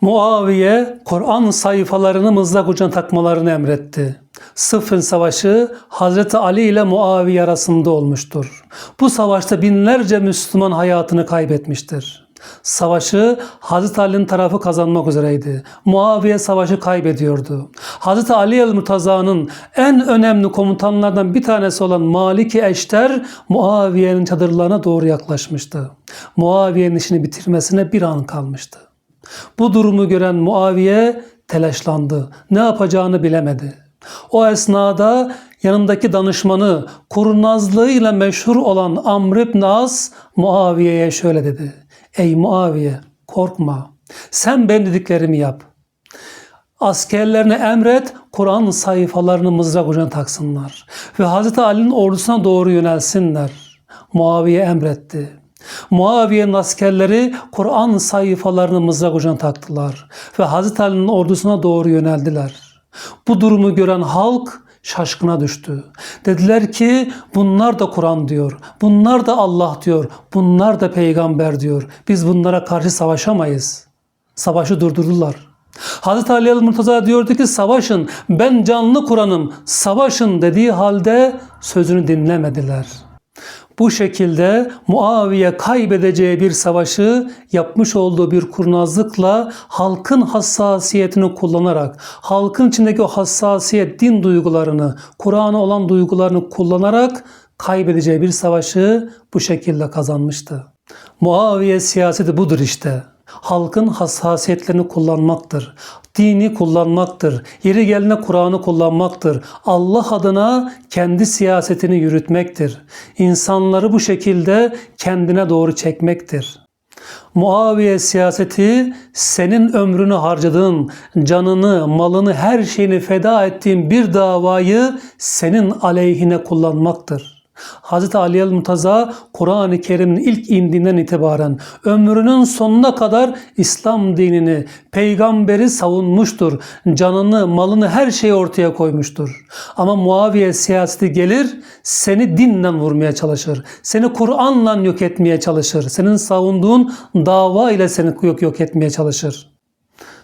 Muaviye Kur'an sayfalarını mızrak ucuna takmalarını emretti. Sıffın Savaşı Hazreti Ali ile Muaviye arasında olmuştur. Bu savaşta binlerce Müslüman hayatını kaybetmiştir. Savaşı Hazreti Ali'nin tarafı kazanmak üzereydi. Muaviye savaşı kaybediyordu. Hazreti Ali el Murtaza'nın en önemli komutanlardan bir tanesi olan Maliki Eşter Muaviye'nin çadırlarına doğru yaklaşmıştı. Muaviye'nin işini bitirmesine bir an kalmıştı. Bu durumu gören Muaviye telaşlandı. Ne yapacağını bilemedi. O esnada yanındaki danışmanı kurnazlığıyla meşhur olan Amr ibn As Muaviye'ye şöyle dedi. Ey Muaviye korkma. Sen benim dediklerimi yap. Askerlerine emret Kur'an sayfalarını mızrak ucuna taksınlar. Ve Hazreti Ali'nin ordusuna doğru yönelsinler. Muaviye emretti. Muaviye'nin askerleri Kur'an sayfalarını mızrak ucuna taktılar ve Hazreti Ali'nin ordusuna doğru yöneldiler. Bu durumu gören halk şaşkına düştü. Dediler ki bunlar da Kur'an diyor, bunlar da Allah diyor, bunlar da peygamber diyor. Biz bunlara karşı savaşamayız. Savaşı durdurdular. Hazreti Ali el-Murtaza diyordu ki savaşın, ben canlı Kur'an'ım, savaşın dediği halde sözünü dinlemediler. Bu şekilde Muaviye kaybedeceği bir savaşı yapmış olduğu bir kurnazlıkla halkın hassasiyetini kullanarak, halkın içindeki o hassasiyet, din duygularını, Kur'an'a olan duygularını kullanarak kaybedeceği bir savaşı bu şekilde kazanmıştı. Muaviye siyaseti budur işte. Halkın hassasiyetlerini kullanmaktır. Dini kullanmaktır. Yeri geldiğinde Kur'an'ı kullanmaktır. Allah adına kendi siyasetini yürütmektir. İnsanları bu şekilde kendine doğru çekmektir. Muaviye siyaseti senin ömrünü harcadığın, canını, malını, her şeyini feda ettiğin bir davayı senin aleyhine kullanmaktır. Hz. Ali el-Murtaza Kur'an-ı Kerim'in ilk indiğinden itibaren ömrünün sonuna kadar İslam dinini, peygamberi savunmuştur. Canını, malını her şeyi ortaya koymuştur. Ama Muaviye siyaseti gelir seni dinle vurmaya çalışır. Seni Kur'an'la yok etmeye çalışır. Senin savunduğun dava ile seni yok yok etmeye çalışır.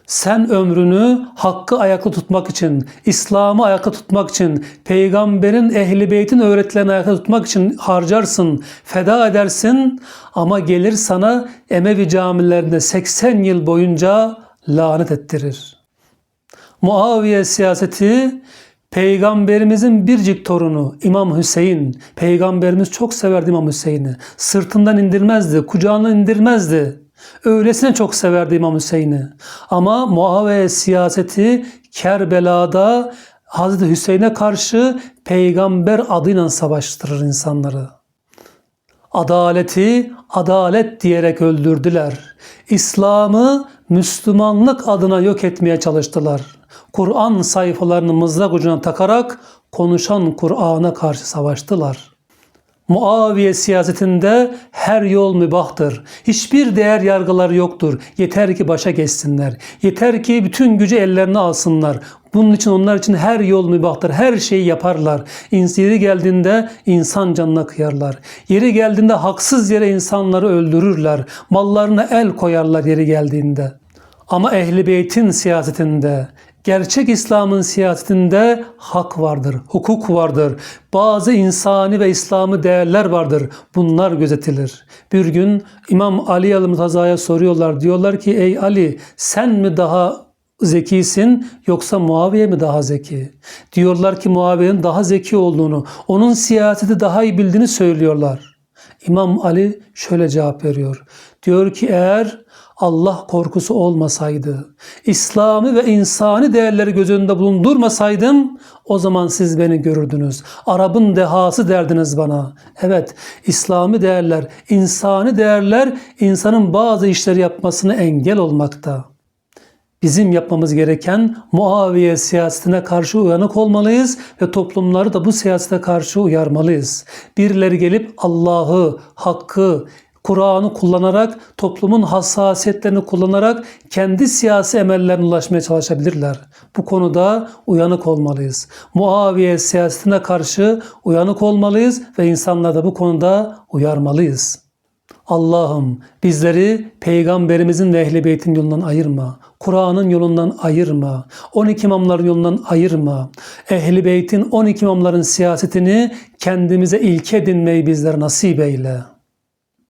Sen ömrünü hakkı ayakta tutmak için, İslam'ı ayakta tutmak için, peygamberin ehli beytin öğretilerini ayakta tutmak için harcarsın, feda edersin ama gelir sana Emevi camilerinde 80 yıl boyunca lanet ettirir. Muaviye siyaseti Peygamberimizin biricik torunu İmam Hüseyin, Peygamberimiz çok severdi İmam Hüseyin'i. Sırtından indirmezdi, kucağına indirmezdi. Öylesine çok severdi İmam Hüseyin'i. Ama Muaviye siyaseti Kerbela'da Hazreti Hüseyin'e karşı peygamber adıyla savaştırır insanları. Adaleti adalet diyerek öldürdüler. İslam'ı Müslümanlık adına yok etmeye çalıştılar. Kur'an sayfalarını mızrak ucuna takarak konuşan Kur'an'a karşı savaştılar. Muaviye siyasetinde her yol mübahtır. Hiçbir değer yargıları yoktur. Yeter ki başa geçsinler. Yeter ki bütün gücü ellerine alsınlar. Bunun için onlar için her yol mübahtır. Her şeyi yaparlar. Yeri geldiğinde insan canına kıyarlar. Yeri geldiğinde haksız yere insanları öldürürler. Mallarına el koyarlar yeri geldiğinde. Ama Ehli Beyt'in siyasetinde, gerçek İslam'ın siyasetinde hak vardır, hukuk vardır. Bazı insani ve İslami değerler vardır. Bunlar gözetilir. Bir gün İmam Ali el-Mutaza'ya soruyorlar. Diyorlar ki ey Ali sen mi daha zekisin yoksa Muaviye mi daha zeki? Diyorlar ki Muaviye'nin daha zeki olduğunu, onun siyaseti daha iyi bildiğini söylüyorlar. İmam Ali şöyle cevap veriyor. Diyor ki eğer Allah korkusu olmasaydı, İslami ve insani değerleri göz önünde bulundurmasaydım o zaman siz beni görürdünüz. Arap'ın dehası derdiniz bana. Evet, İslami değerler, insani değerler insanın bazı işleri yapmasını engel olmakta. Bizim yapmamız gereken Muaviye siyasetine karşı uyanık olmalıyız ve toplumları da bu siyasete karşı uyarmalıyız. Birileri gelip Allah'ı, hakkı, Kur'an'ı kullanarak, toplumun hassasiyetlerini kullanarak kendi siyasi emellerine ulaşmaya çalışabilirler. Bu konuda uyanık olmalıyız. Muaviye siyasetine karşı uyanık olmalıyız ve insanları da bu konuda uyarmalıyız. Allah'ım bizleri peygamberimizin ve ehli beytin yolundan ayırma. Kur'an'ın yolundan ayırma. 12 imamların yolundan ayırma. Ehli beytin 12 imamların siyasetini kendimize ilke edinmeyi bizlere nasip eyle.